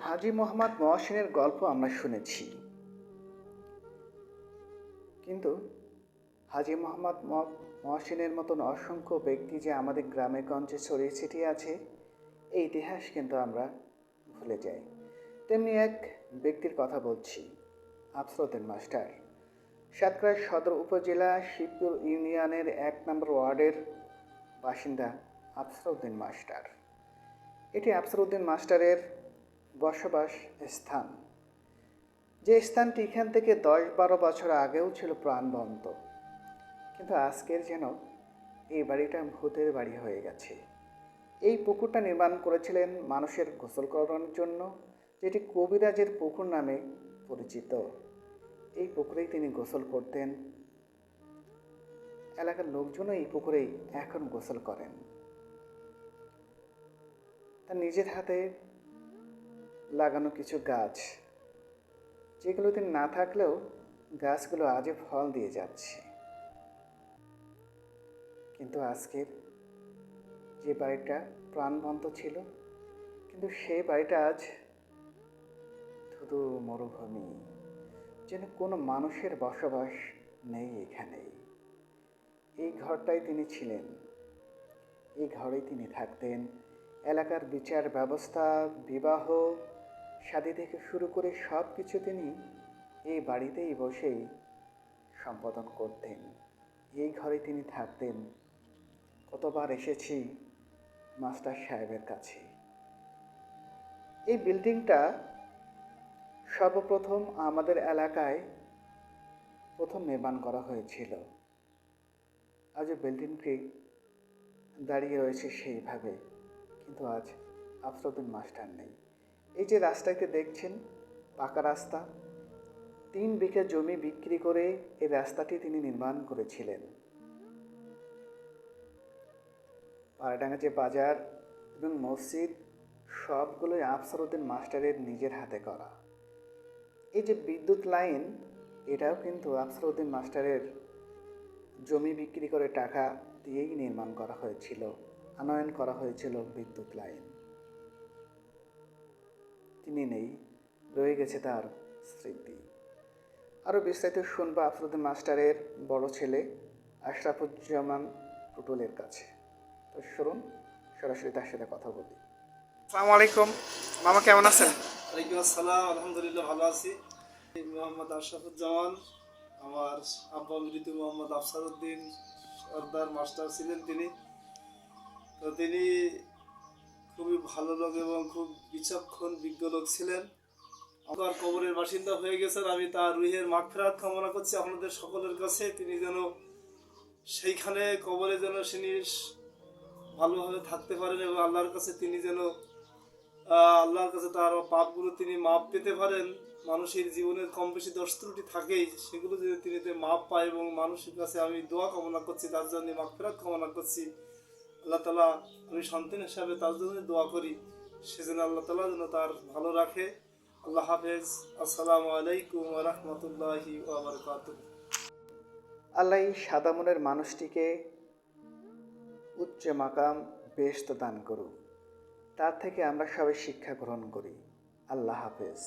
হাজি মোহাম্মদ মহসিনের গল্প আমরা শুনেছি। কিন্তু হাজি মোহাম্মদ মহসিনের মতন অসংখ্য ব্যক্তি যে আমাদের গ্রামে গঞ্জে ছড়িয়ে ছিটিয়ে আছে, এই ইতিহাস কিন্তু আমরা ভুলে যাই। তেমনি এক ব্যক্তির কথা বলছি আফসরুদ্দিন মাস্টার। সাতক্ষীরা সদর উপজেলা শিবপুর ইউনিয়নের এক নম্বর ওয়ার্ডের বাসিন্দা আফসরুদ্দিন মাস্টার। এটি আফসরউদ্দিন মাস্টারের বসবাস স্থান যে স্থানটি এখান থেকে দশ বারো বছর আগেও ছিল প্রাণবন্ত। কিন্তু আজকের যেন এই বাড়িটা ভূতের বাড়ি হয়ে গেছে। এই পুকুরটা নির্মাণ করেছিলেন মানুষের গোসল করানোর জন্য, যেটি কবিরাজের পুকুর নামে পরিচিত। এই পুকুরেই তিনি গোসল করতেন। এলাকার লোকজনও এই পুকুরেই এখন গোসল করেন। তার নিজের হাতে লাগানো কিছু গাছ। যেগুলো তিনি না থাকলেও গাছগুলো আজও ফল দিয়ে যাচ্ছে। কিন্তু আজকের যে বাড়িটা প্রাণবন্ত ছিল, কিন্তু সেই বাড়িটা আজ শুধু মরুভূমি। যেন কোনো মানুষের বসবাস নেই এখানে এই ঘরটাই তিনি ছিলেন। এই ঘরেই তিনি থাকতেন। এলাকার বিচার ব্যবস্থা, বিবাহ শাদী থেকে শুরু করে সব কিছু তিনি এই বাড়িতেই বসেই সম্পাদন করতেন। এই ঘরে তিনি থাকতেন। কতবার এসেছি মাস্টার সাহেবের কাছে। এই বিল্ডিংটা সর্বপ্রথম আমাদের এলাকায় প্রথম নির্মাণ করা হয়েছিল। আজ বিল্ডিংটি দাঁড়িয়ে রয়েছে সেইভাবে, কিন্তু আজ আফসরুদ্দিন মাস্টার নেই। এই যে রাস্তাতে দেখছেন, পাকা রাস্তা, তিন বিঘা জমি বিক্রি করে এই রাস্তাটি তিনি নির্মাণ করেছিলেন। পাড়াডাঙ্গা যে বাজার এবং মসজিদ, সবগুলোই আফসরুদ্দিন মাস্টারের নিজের হাতে করা। এই যে বিদ্যুৎ লাইন, এটাও কিন্তু আফসরুদ্দিন মাস্টারের জমি বিক্রি করে টাকা দিয়েই নির্মাণ করা হয়েছিল, আনয়ন করা হয়েছিল বিদ্যুৎ লাইন। তিনি নেই রয়ে গেছে তার স্মৃতি। আরও বিস্তারিত শুনব আফরুদ্দিন মাস্টারের বড় ছেলে আশরাফুজ্জামান টুটুলের কাছে। তো শুনুন সরাসরি তার সাথে কথা বলি। আসসালামু আলাইকুম। মামা কেমন আছেন? ওয়ালাইকুম আসসালাম আলহামদুলিল্লাহ ভালো আছি। মোহাম্মদ আশরাফুজ্জামান আমার আব্বা মৃত মোহাম্মদ আফসারউদ্দিন সর্দার মাস্টার ছিলেন তিনি। তো তিনি খুবই ভালো লোক এবং খুব বিচক্ষণ, বিজ্ঞ লোক ছিলেন। আমার কবরের বাসিন্দা হয়ে গেছেন আমি তার রুহের মাগফিরাত কামনা করছি। আপনাদের সকলের কাছে তিনি যেন সেইখানে কবরে যেন তিনি ভালোভাবে থাকতে পারেন এবং আল্লাহর কাছে তিনি যেন আল্লাহর কাছে তার পাপগুলো তিনি মাপ পেতে পারেন। মানুষের জীবনের কম বেশি দশ ত্রুটি থাকেই, সেগুলো যদি তিনি মাপ পায় এবং মানুষের কাছে আমি দোয়া কামনা করছি, তার জন্য মাগফিরাত কামনা করছি। আল্লাহ তালা আমি সন্তান হিসাবে তার জন্য দোয়া করি। সেজন্য আল্লাহ তালা যেন তার ভালো রাখে। আল্লাহ হাফেজ। আসসালামু আলাইকুম রহমতুল্লাহি আল্লাহ এই সাদা মনের মানুষটিকে উচ্চ মাকাম বেশত দান করুক। তার থেকে আমরা সবাই শিক্ষা গ্রহণ করি। আল্লাহ হাফেজ।